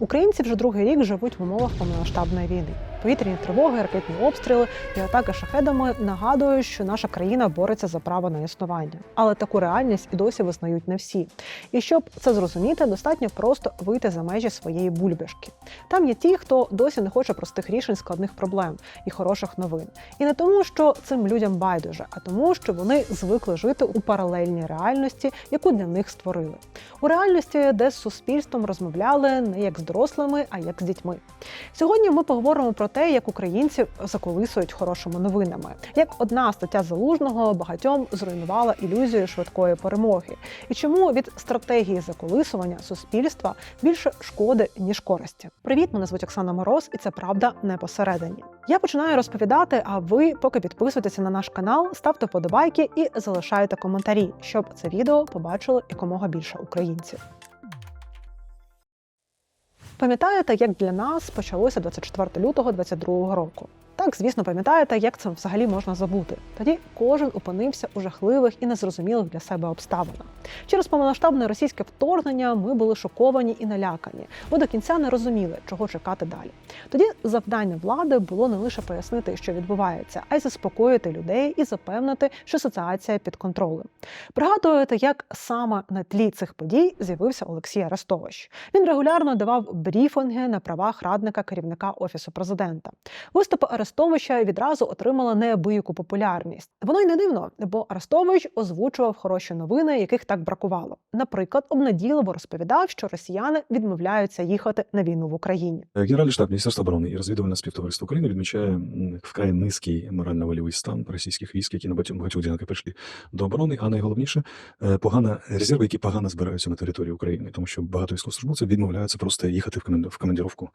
Українці вже другий рік живуть в умовах повномасштабної війни. Повітряні тривоги, ракетні обстріли і атаки шахедами нагадують, що наша країна бореться за право на існування. Але таку реальність і досі визнають не всі. І щоб це зрозуміти, достатньо просто вийти за межі своєї бульбашки. Там є ті, хто досі не хоче простих рішень складних проблем і хороших новин. І не тому, що цим людям байдуже, а тому, що вони звикли жити у паралельній реальності, яку для них створили. У реальності, де з суспільством розмовляли не як з дорослими, а як з дітьми. Сьогодні ми поговоримо про те, як українці заколисують хорошими новинами, як одна стаття залужного багатьом зруйнувала ілюзію швидкої перемоги, і чому від стратегії заколисування суспільства більше шкоди ніж користі. Привіт, мене звуть Оксана Мороз, і це правда не посередині. Я починаю розповідати. А ви поки підписуйтеся на наш канал, ставте подобайки і залишайте коментарі, щоб це відео побачило якомога більше українців. Пам'ятаєте, як для нас почалося 24 лютого 2022 року? Так, звісно, пам'ятаєте, як це взагалі можна забути. Тоді кожен опинився у жахливих і незрозумілих для себе обставинах. Через повномасштабне російське вторгнення ми були шоковані і налякані, бо до кінця не розуміли, чого чекати далі. Тоді завдання влади було не лише пояснити, що відбувається, а й заспокоїти людей і запевнити, що ситуація під контролем. Пригадуєте, як саме на тлі цих подій з'явився Олексій Арестович. Він регулярно давав брифінги на правах радника керівника офісу президента. Виступи Арестовича відразу отримали неабияку популярність. Воно й не дивно, бо Арестович озвучував хороші новини, яких так бракувало. Наприклад, обнадійливо розповідав, що росіяни відмовляються їхати на війну в Україні. Генеральний штаб Міністерства оборони і розвідувальне співтовариство України відмічає вкрай низький морально-вольовий стан російських військ, які на багатьох ділянках прийшли до оборони. А найголовніше е, погана резерви, які погано збираються на території України, тому що багато військовослужбовців відмовляються просто їхати в командировку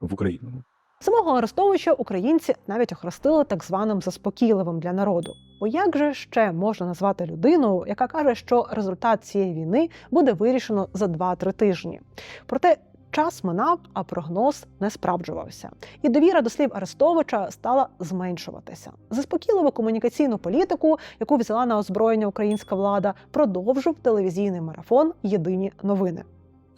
в Україну. Самого Арестовича українці навіть охрестили так званим заспокійливим для народу. Бо як же ще можна назвати людину, яка каже, що результат цієї війни буде вирішено за 2-3 тижні? Проте час минав, а прогноз не справджувався. І довіра до слів Арестовича стала зменшуватися. Заспокійливу комунікаційну політику, яку взяла на озброєння українська влада, продовжив телевізійний марафон Єдині новини.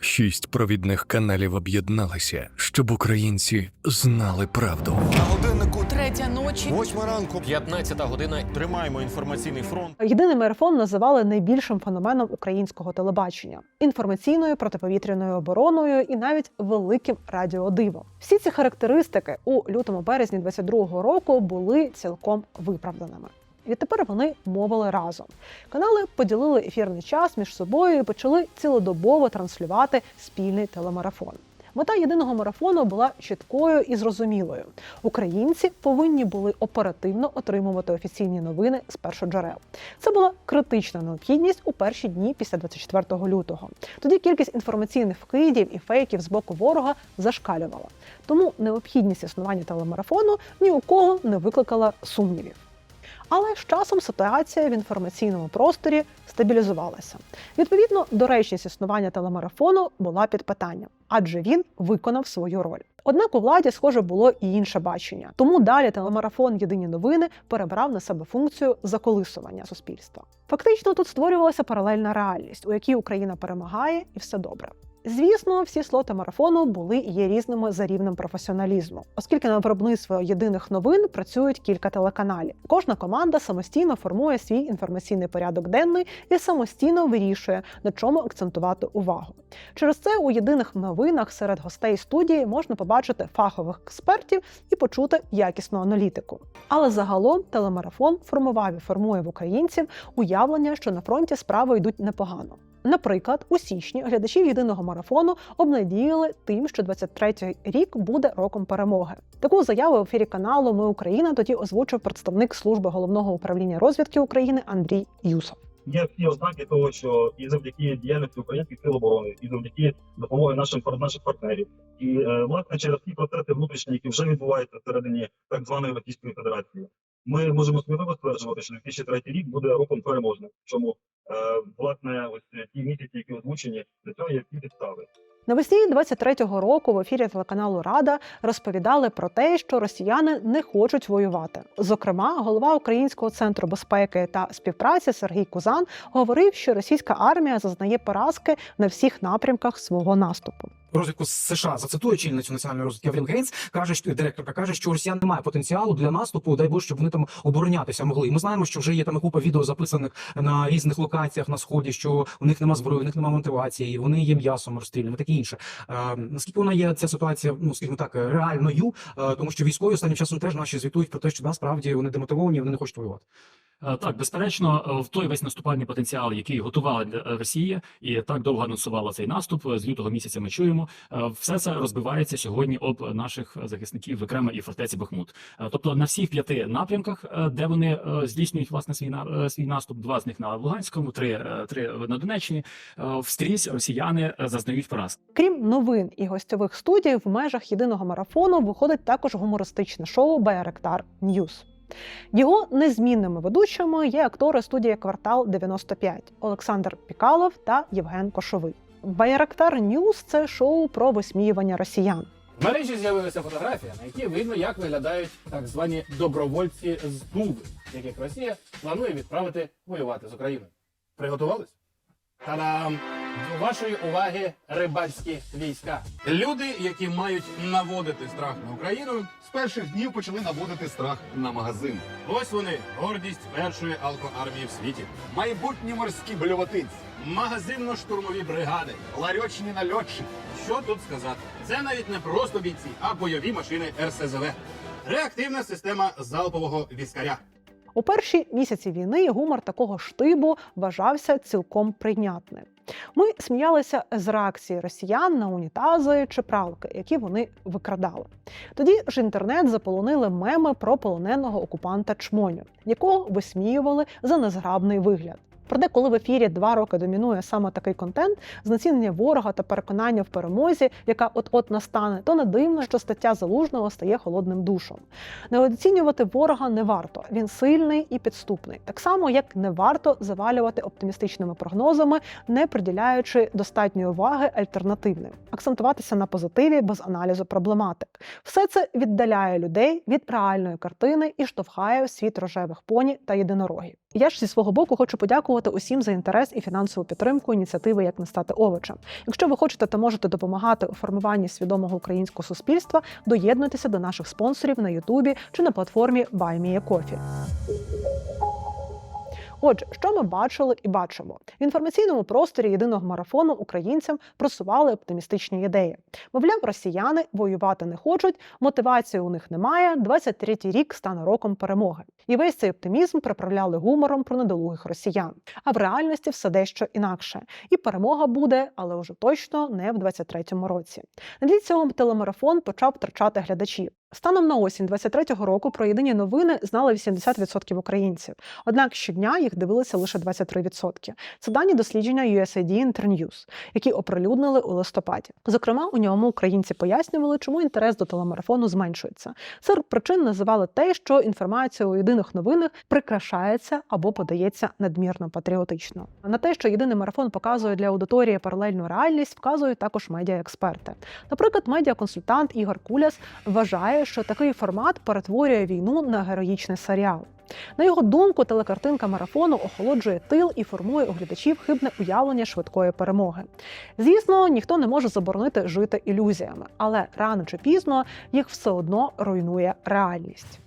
Шість провідних каналів об'єдналися, щоб українці знали правду. На годиннику Третя ночі. восьма ранку. 15 година. Тримаємо інформаційний фронт. Єдиний марафон називали найбільшим феноменом українського телебачення інформаційною протиповітряною обороною і навіть великим радіодивом. Всі ці характеристики у лютому березні 22-го року були цілком виправданими. Відтепер вони мовили разом. Канали поділили ефірний час між собою і почали цілодобово транслювати спільний телемарафон. Мета єдиного марафону була чіткою і зрозумілою. Українці повинні були оперативно отримувати офіційні новини з першоджерел. Це була критична необхідність у перші дні після 24 лютого. Тоді кількість інформаційних вкидів і фейків з боку ворога зашкалювала. Тому необхідність існування телемарафону ні у кого не викликала сумнівів. Але з часом ситуація в інформаційному просторі стабілізувалася. Відповідно, доречність існування телемарафону була під питанням, адже він виконав свою роль. Однак у владі, схоже, було і інше бачення. Тому далі телемарафон Єдині новини перебрав на себе функцію заколисування суспільства. Фактично, тут створювалася паралельна реальність, у якій Україна перемагає, і все добре. Звісно, всі слоти марафону були і є різними за рівнем професіоналізму, оскільки на виробництво єдиних новин працюють кілька телеканалів. Кожна команда самостійно формує свій інформаційний порядок денний і самостійно вирішує, на чому акцентувати увагу. Через це у єдиних новинах серед гостей студії можна побачити фахових експертів і почути якісну аналітику. Але загалом телемарафон формував і формує в українців уявлення, що на фронті справи йдуть непогано. Наприклад, у січні глядачів єдиного марафону обнадіяли тим, що 23-й рік буде роком перемоги. Таку заяву в ефірі каналу Ми Україна тоді озвучив представник служби головного управління розвідки України Андрій Юсов. Є всі ознаки того, що і завдяки діяльності українських сил оборони, і завдяки допомоги нашим наших партнерів, і е, власне через ті процеси внутрішні, які вже відбуваються всередині так званої Російської Федерації, ми можемо сміливо стверджувати, що 2003 рік буде роком переможним. Чому е, власне ось ті місяці, які озвучені, для цього є всі підстави. Навесні 23-го року в ефірі телеканалу Рада розповідали про те, що росіяни не хочуть воювати. Зокрема, голова Українського центру безпеки та співпраці Сергій Кузан говорив, що російська армія зазнає поразки на всіх напрямках свого наступу. Розвідку США зацитую очільницю національної розвідки Авріл Гейнс, каже, що директорка каже, що росіян немає потенціалу для наступу. Дай Боже, щоб вони там оборонятися могли. І ми знаємо, що вже є там купа відео записаних на різних локаціях на сході, що у них нема зброї, у них немає мотивації, вони є м'ясом розстріляним, таке інше. Е, наскільки вона є ця ситуація, ну скажімо так, реальною, е, тому що військові останнім часом теж наші звітують про те, що насправді вони демотивовані, вони не хочуть воювати. Е, Так, безперечно, е, в той весь наступальний потенціал, який готувала е, Росія, і так довго анонсувала цей наступ. З лютого місяця ми чуємо. Все це розбивається сьогодні об наших захисників, зокрема і фортеці Бахмут. Тобто на всіх п'яти напрямках, де вони здійснюють власне свій свій наступ, два з них на Луганському, три, три на Донеччині. Вскрізь росіяни зазнають поразки. Крім новин і гостьових студій, в межах єдиного марафону виходить також гумористичне шоу Байректар Ньюз. Його незмінними ведучими є актори студії Квартал 95 Олександр Пікалов та Євген Кошовий. Байрактар Ньюз це шоу про висміювання росіян. В мережі з'явилася фотографія, на якій видно, як виглядають так звані добровольці з Дуби, яких Росія планує відправити воювати з Україною. Приготувались? Та-дам! До вашої уваги рибальські війська. Люди, які мають наводити страх на Україну, З перших днів почали наводити страх на магазин. ось вони, гордість першої алкоармії в світі. Майбутні морські блювотинці, Магазинно-штурмові бригади. ларьочні нальотчики. Що тут сказати? Це навіть не просто бійці, а бойові машини РСЗВ. Реактивна система залпового віскаря. У перші місяці війни гумор такого штибу вважався цілком прийнятним. Ми сміялися з реакції росіян на унітази чи пралки, які вони викрадали. Тоді ж інтернет заполонили меми про полоненого окупанта Чмоню, якого висміювали за незграбний вигляд. Проте, коли в ефірі два роки домінує саме такий контент, знецінення ворога та переконання в перемозі, яка от-от настане, то не дивно, що стаття залужного стає холодним душом. Недооцінювати ворога не варто. Він сильний і підступний. Так само, як не варто завалювати оптимістичними прогнозами, не приділяючи достатньої уваги альтернативним, акцентуватися на позитиві без аналізу проблематик. Все це віддаляє людей від реальної картини і штовхає в світ рожевих поні та єдинорогів. Я ж зі свого боку хочу подякувати усім за інтерес і фінансову підтримку ініціативи Як не стати овочем. Якщо ви хочете та можете допомагати у формуванні свідомого українського суспільства, доєднуйтеся до наших спонсорів на Ютубі чи на платформі BuyMeACoffee. Отже, що ми бачили і бачимо в інформаційному просторі єдиного марафону українцям просували оптимістичні ідеї. Мовляв, росіяни воювати не хочуть, мотивації у них немає. 23-й рік стане роком перемоги. І весь цей оптимізм приправляли гумором про недолугих росіян. А в реальності все дещо інакше. І перемога буде, але вже точно не в 23-му році. На цього телемарафон почав втрачати глядачів. Станом на осінь 23-го року про єдині новини знали 80% українців. Однак щодня їх дивилися лише 23%. Це дані дослідження USAID Internews, які оприлюднили у листопаді. Зокрема, у ньому українці пояснювали, чому інтерес до телемарафону зменшується. Серед причин називали те, що інформація у єдиних новинах прикрашається або подається надмірно патріотично. На те, що єдиний марафон показує для аудиторії паралельну реальність, вказують також медіаексперти. Наприклад, медіаконсультант Ігор Куляс вважає, що такий формат перетворює війну на героїчний серіал. На його думку, телекартинка марафону охолоджує тил і формує у глядачів хибне уявлення швидкої перемоги. Звісно, ніхто не може заборонити жити ілюзіями, але рано чи пізно їх все одно руйнує реальність.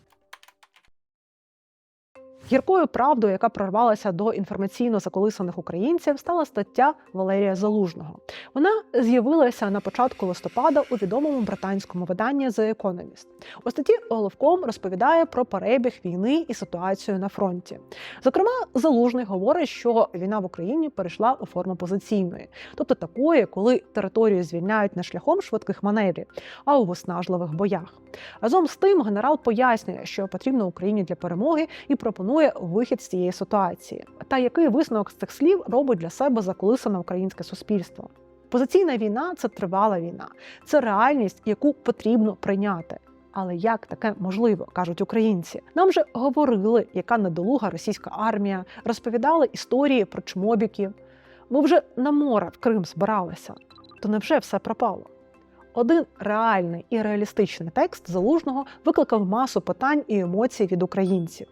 Гіркою правдою, яка прорвалася до інформаційно заколисаних українців, стала стаття Валерія Залужного. Вона з'явилася на початку листопада у відомому британському виданні The Economist. У статті головком розповідає про перебіг війни і ситуацію на фронті. Зокрема, Залужний говорить, що війна в Україні перейшла у форму позиційної, тобто такої, коли територію звільняють не шляхом швидких маневрів, а у виснажливих боях. Разом з тим, генерал пояснює, що потрібно Україні для перемоги і пропонує вихід з цієї ситуації. Та який висновок з цих слів робить для себе заколисане українське суспільство? Позиційна війна це тривала війна, це реальність, яку потрібно прийняти. Але як таке можливо, кажуть українці? Нам вже говорили, яка недолуга російська армія, розповідали історії про чмобіків. Ми вже на море в Крим збиралися. То невже все пропало? Один реальний і реалістичний текст залужного викликав масу питань і емоцій від українців.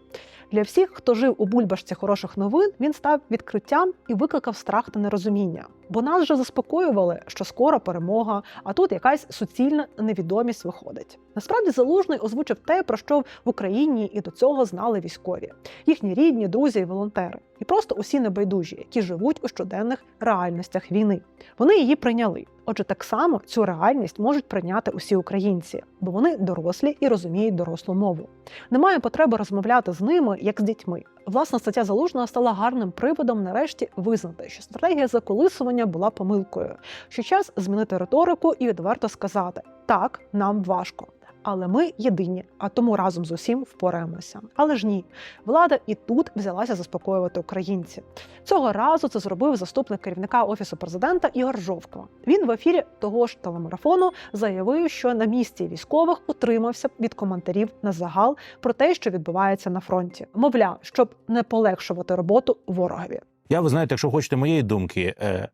Для всіх, хто жив у бульбашці хороших новин, він став відкриттям і викликав страх та нерозуміння. Бо нас вже заспокоювали, що скоро перемога, а тут якась суцільна невідомість виходить. Насправді залужний озвучив те, про що в Україні і до цього знали військові, їхні рідні, друзі і волонтери, і просто усі небайдужі, які живуть у щоденних реальностях війни. Вони її прийняли. Отже, так само цю реальність можуть прийняти усі українці, бо вони дорослі і розуміють дорослу мову. Немає потреби розмовляти з ними як з дітьми. Власна стаття залужного стала гарним приводом нарешті визнати, що стратегія заколисування була помилкою, що час змінити риторику і відверто сказати: так, нам важко. Але ми єдині, а тому разом з усім впораємося. Але ж ні, влада і тут взялася заспокоювати українців. Цього разу це зробив заступник керівника офісу президента Ігор Жовква. Він в ефірі того ж телемарафону заявив, що на місці військових утримався від коментарів на загал про те, що відбувається на фронті. Мовляв, щоб не полегшувати роботу ворогові. Я, ви знаєте, якщо хочете моєї думки, е,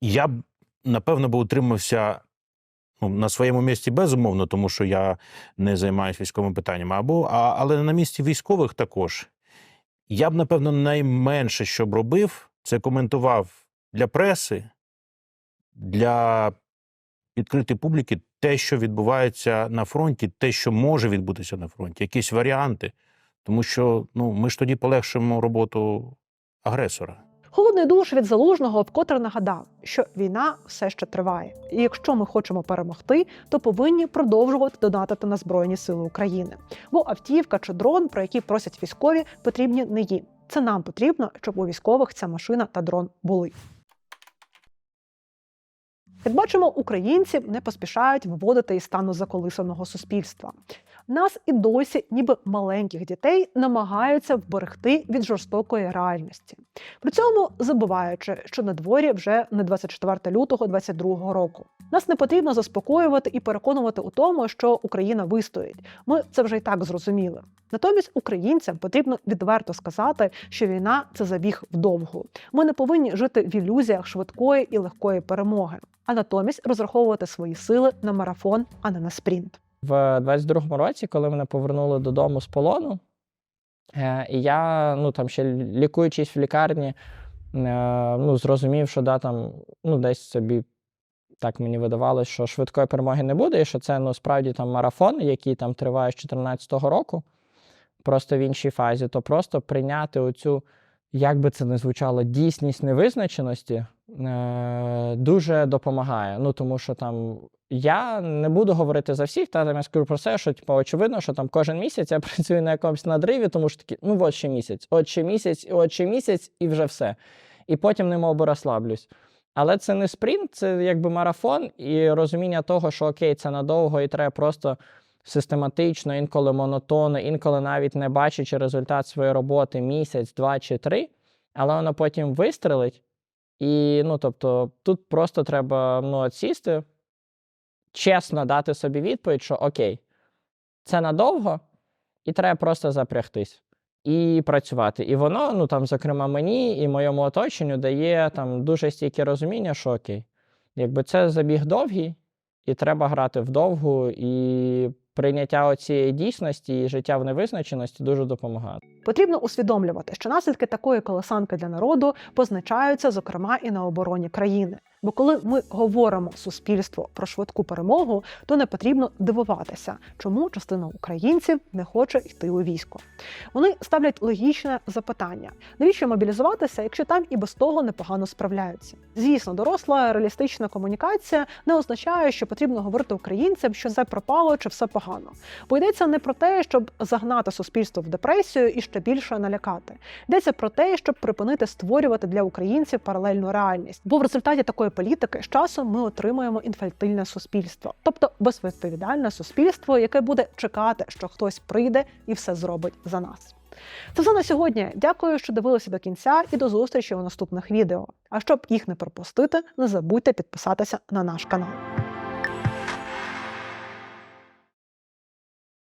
я б напевно би утримався ну, на своєму місці безумовно, тому що я не займаюся військовими питаннями, або, а, але на місці військових також. Я б, напевно, найменше, що б робив, це коментував для преси, для відкритої публіки те, що відбувається на фронті, те, що може відбутися на фронті, якісь варіанти. Тому що ну, ми ж тоді полегшимо роботу агресора. Холодний душ від залужного вкотре нагадав, що війна все ще триває, і якщо ми хочемо перемогти, то повинні продовжувати донатити на збройні сили України. Бо автівка чи дрон, про які просять військові, потрібні не їм. Це нам потрібно, щоб у військових ця машина та дрон були. Як бачимо, українці не поспішають виводити із стану заколисаного суспільства. Нас і досі, ніби маленьких дітей, намагаються вберегти від жорстокої реальності. При цьому забуваючи, що на дворі вже не 24 лютого 22 року. Нас не потрібно заспокоювати і переконувати у тому, що Україна вистоїть. Ми це вже й так зрозуміли. Натомість українцям потрібно відверто сказати, що війна це забіг вдовгу. Ми не повинні жити в ілюзіях швидкої і легкої перемоги, а натомість розраховувати свої сили на марафон, а не на спринт. В 22-му році, коли мене повернули додому з полону, е, і я, ну там ще лікуючись в лікарні, е, ну, зрозумів, що да, там, ну, десь собі так мені видавалося, що швидкої перемоги не буде, і що це ну, справді там марафон, який там триває з 2014 року, просто в іншій фазі, то просто прийняти оцю, як би це не звучало, дійсність невизначеності е, дуже допомагає. Ну, тому що там я не буду говорити за всіх, та там я скажу про це, що типу, очевидно, що там кожен місяць я працюю на якомусь надриві, тому що такі, ну от ще місяць, от ще місяць, от ще місяць, і вже все. І потім не би розслаблюсь. Але це не спринт, це якби марафон, і розуміння того, що окей, це надовго, і треба просто систематично, інколи монотонно, інколи навіть не бачачи результат своєї роботи місяць, два чи три, але воно потім вистрелить. І ну, тобто, тут просто треба ну, сісти, чесно дати собі відповідь, що окей, це надовго, і треба просто запрягтись і працювати. І воно, ну там, зокрема, мені і моєму оточенню дає там дуже стійке розуміння, що окей, якби це забіг довгий, і треба грати вдовгу, і прийняття цієї дійсності і життя в невизначеності дуже допомагає. Потрібно усвідомлювати, що наслідки такої колосанки для народу позначаються, зокрема, і на обороні країни. Бо коли ми говоримо суспільству про швидку перемогу, то не потрібно дивуватися, чому частина українців не хоче йти у військо. Вони ставлять логічне запитання: навіщо мобілізуватися, якщо там і без того непогано справляються? Звісно, доросла реалістична комунікація не означає, що потрібно говорити українцям, що все пропало чи все погано. Бо йдеться не про те, щоб загнати суспільство в депресію і ще більше налякати. Йдеться про те, щоб припинити створювати для українців паралельну реальність. Бо в результаті такої політики з часом ми отримуємо інфальтильне суспільство, тобто безвідповідальне суспільство, яке буде чекати, що хтось прийде і все зробить за нас. Це все на сьогодні. Дякую, що дивилися до кінця, і до зустрічі у наступних відео. А щоб їх не пропустити, не забудьте підписатися на наш канал.